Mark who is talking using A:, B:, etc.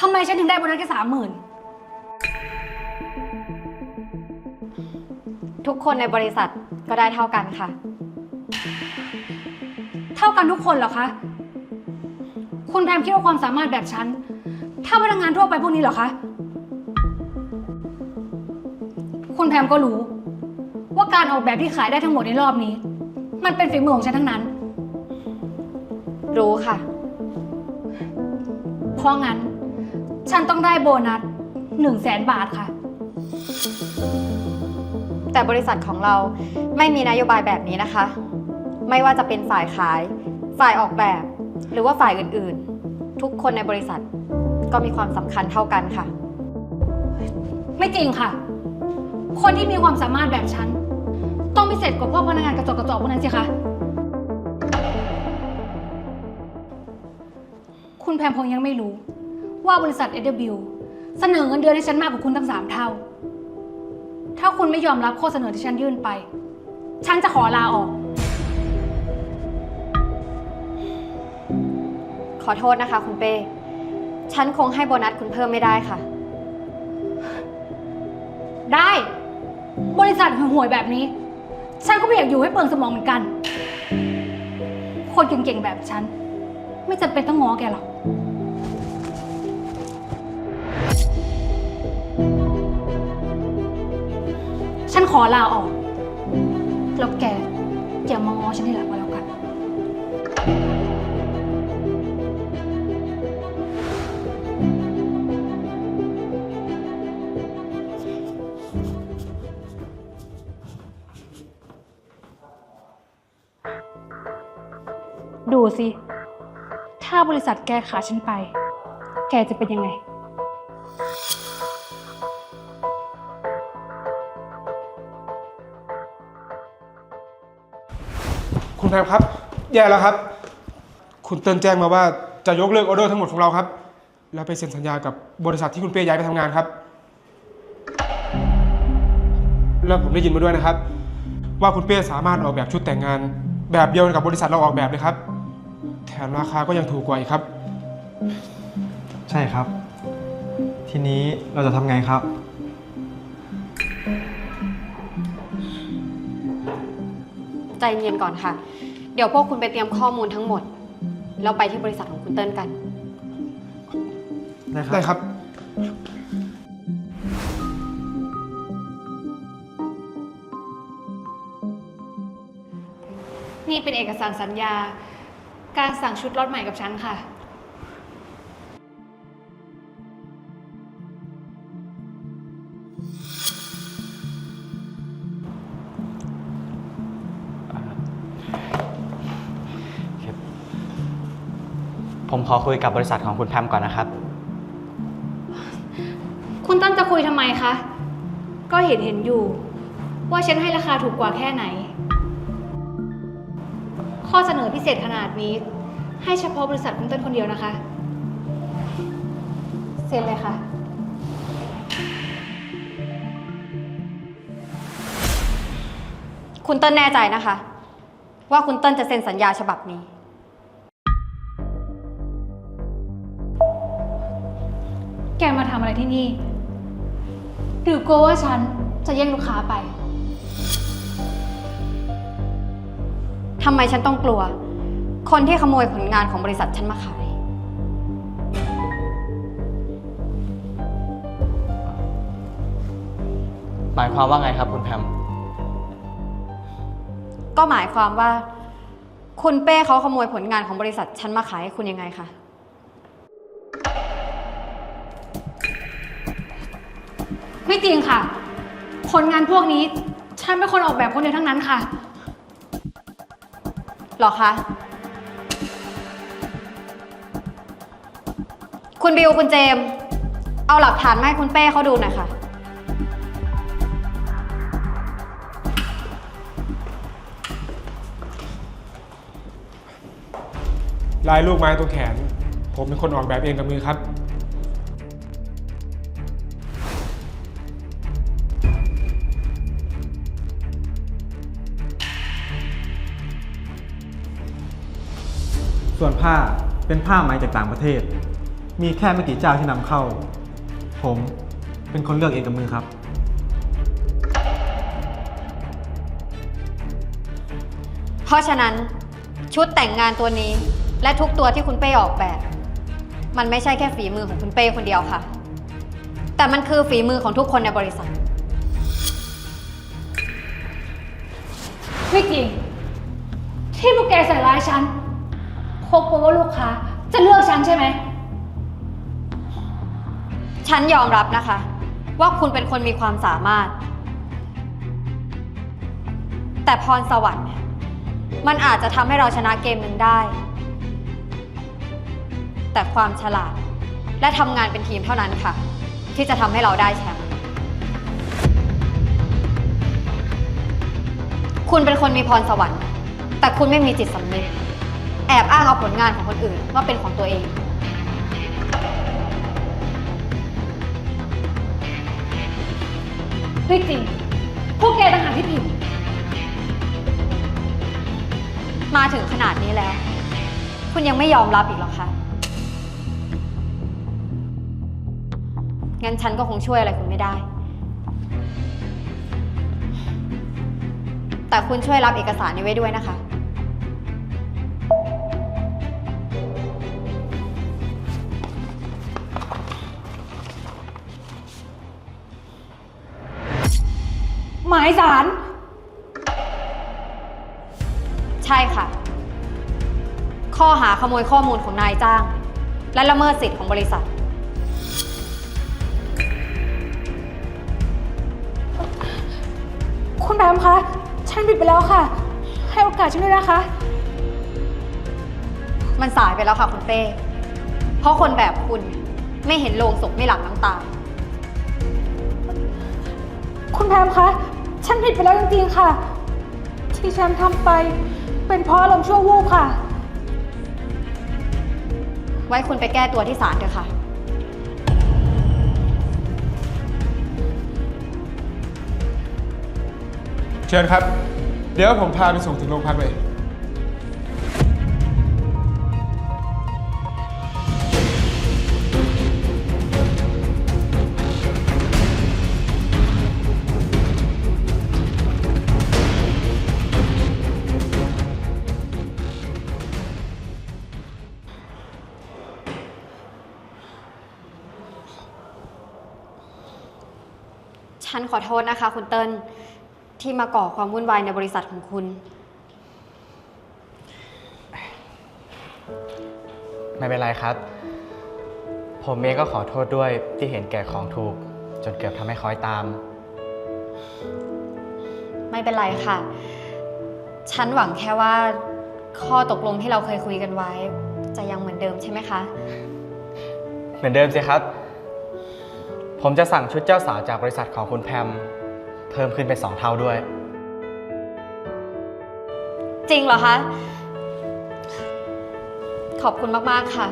A: ทำไมฉันถึงได้โบนัสแค่สามหมื่น
B: ทุกคนในบริษัทก็ได้เท่ากันค่ะ
A: เท่ากันทุกคนเหรอคะ คุณแพมคิดว่าความสามารถแบบฉันเท่าพนักงานทั่วไปพวกนี้เหรอคะ คุณแพมก็รู้ ว่าการออกแบบที่ขายได้ทั้งหมดในรอบนี้ มันเป็นฝีมือของฉันทั้งนั้น
B: รู้ค่ะ
A: เพราะงั้น ฉันต้องได้โบนัสหนึ่งแสนบาทค่ะ
B: แต่บริษัทของเราไม่มีนโยบายแบบนี้นะคะ ไม่ว่าจะเป็นฝ่ายขาย ฝ่ายออกแบบ หรือว่าฝ่ายอื่นๆ ทุกคนในบริษัทก็มีความสำคัญเท่ากันค่ะ
A: ไม่จริงค่ะ คนที่มีความสามารถแบบฉัน ต้องพิเศษกว่าพวกพนักงานกระจอกกระจอกพวกนั้นสิคะ คุณแพมคงยังไม่รู้ ว่าบริษัท SW เสนอเงินเดือนให้ฉันมากกว่าคุณตั้งสามเท่า ถ้าคุณไม่ยอมรับข้อเสนอที่ฉันยื่นไป ฉันจะขอลาออก
B: ขอโทษนะคะ คุณเป้ ฉันคงให้โบนัสคุณเพิ่มไม่ได้ค่ะ
A: ได้ บริษัทห่วยๆแบบนี้ ฉันก็ไม่อยากอยู่ให้เปลืองสมองเหมือนกัน คนเก่งๆแบบฉัน ไม่จำเป็นต้องง้อแกหรอก ฉันขอลาออกแล้วแกอย่ามางอฉันทีหลังก็แล้วกัน ดูสิ ถ้าบริษัทแกขาฉันไป แกจะเป็นยังไง
C: คุณแพมครับ แย่แล้วครับ คุณเติ้ลแจ้งมาว่าจะยกเลิกออเดอร์ทั้งหมดของเราครับ แล้วไปเซ็นสัญญากับบริษัทที่คุณเป้ย้ายไปทำงานครับ แล้วผมได้ยินมาด้วยนะครับ ว่าคุณเป้สามารถออกแบบชุดแต่งงาน แบบเดียวกับบริษัทเราออกแบบเลยครับ แถมราคาก็ยังถูกกว่าอีกครับ
D: ใช่ครับ ทีนี้เราจะทำไงครับ
B: ใจเย็นก่อนค่ะ เดี๋ยวพวกคุณไปเตรียมข้อมูลทั้งหมด แล้วไปที่บริษัทของคุณเติ้ลกัน
D: ได้ครับ
C: ได้ครับ
A: นี่เป็นเอกสารสัญญา การสั่งชุดรถใหม่กับฉันค่ะ
E: ผมขอคุยกับบริษัทของคุณแพมก่อนนะครับ
A: คุณตั้นจะคุยทำไมคะ ก็เห็นเห็นอยู่ ว่าฉันให้ราคาถูกกว่าแค่ไหน ข้อเสนอพิเศษขนาดนี้ ให้เฉพาะบริษัทคุณต้นคนเดียวนะคะ เซ็นเลยค่ะ
B: คุณเติ้ลแน่ใจนะคะ ว่าคุณเติ้ลจะเซ็นสัญญาฉบับนี้ำ
A: อะไรที่นี่ หรือกลัวว่าฉันจะแย่งลูกค้าไป
B: ทำไมฉันต้องกลัว คนที่ขโมยผลงานของบริษัทฉันมาขาย
E: หมายความว่าไงครับคุณแพม
B: ก็หมายความว่า คุณเป้เขาขโมยผลงานของบริษัทฉันมาขายให้คุณยังไงคะ
A: ไม่จริงค่ะผลงานพวกนี้ ฉันเป็นคนออกแบบคนเดียวทั้งนั้นค่ะ
B: หรอคะ คุณบิวคุณเจมส์เอาหลักฐานมาให้คุณเป้เขาดูหน่อยค่ะ
C: ลายลูกไม้ตรงแขน ผมเป็นคนออกแบบเองกับมือครับ
D: ส่วนผ้าเป็นผ้าไหมจากต่างประเทศ มีแค่ไม่กี่เจ้าที่นำเข้า ผมเป็นคนเลือกเองกับมือครับ
B: เพราะฉะนั้นชุดแต่งงานตัวนี้และทุกตัวที่คุณเป้ออกแบบ มันไม่ใช่แค่ฝีมือของคุณเป้คนเดียวค่ะ แต่มันคือฝีมือของทุกคนในบริษัท
A: ไม่จริงที่พวกแกใส่ร้ายฉัน คบกลัวว่าลูกค้าจะเลือกฉันใช่ไหม
B: ฉันยอมรับนะคะ ว่าคุณเป็นคนมีความสามารถ แต่พรสวรรค์เนี่ยมันอาจจะทำให้เราชนะเกมหนึ่งได้ แต่ความฉลาดและทำงานเป็นทีมเท่านั้นค่ะ ที่จะทำให้เราได้แชมป์คุณเป็นคนมีพรสวรรค์ แต่คุณไม่มีจิตสำนึก แอบอ้างเอาผลงานของคนอื่นว่าเป็นของตัวเอง
A: ไม่จริง พวกแกต่างหากที่ผิด
B: มาถึงขนาดนี้แล้ว คุณยังไม่ยอมรับอีกหรอคะ งั้นฉันก็คงช่วยอะไรคุณไม่ได้ แต่คุณช่วยรับเอกสารนี้ไว้ด้วยนะคะ
A: หมายสาร
B: ใช่ค่ะ ข้อหาขโมยข้อมูลของนายจ้าง และละเมิดสิทธิ์ของบริษัท
A: คุณแบมคะ ฉันผิดไปแล้วค่ะ ให้โอกาสฉันด้วยนะคะ
B: มันสายไปแล้วค่ะคุณเป้ เพราะคนแบบคุณไม่เห็นโลงศพไม่หลั่งน้ำตา
A: คุณแพมคะ ฉันผิดไปแล้วจริงๆค่ะ ที่ฉันทำไป เป็นเพราะอารมณ์ชั่ววูบค่ะ
B: ไว้คุณไปแก้ตัวที่ศาลเถอะค่ะ
C: เชิญครับ เดี๋ยวผมพาไปส่งถึงโรงพักเลย
B: ฉันขอโทษนะคะ คุณเติ้ลที่มาก่อความวุ่นวายในบริษัทของคุณ
E: ไม่เป็นไรครับ ผมเองก็ขอโทษด้วยที่เห็นแก่ของถูก จนเกือบทำให้คอยตาม
B: ไม่เป็นไรค่ะ ฉันหวังแค่ว่าข้อตกลงที่เราเคยคุยกันไว้ จะยังเหมือนเดิมใช่ไหมคะ
E: เหมือนเดิมสิครับ ผมจะสั่งชุดเจ้าสาวจากบริษัทของคุณแพม เพิ่มขึ้นเป็นสองเท่าด้วย
B: จริงเหรอคะ ขอบคุณมาก ๆ ค่ะ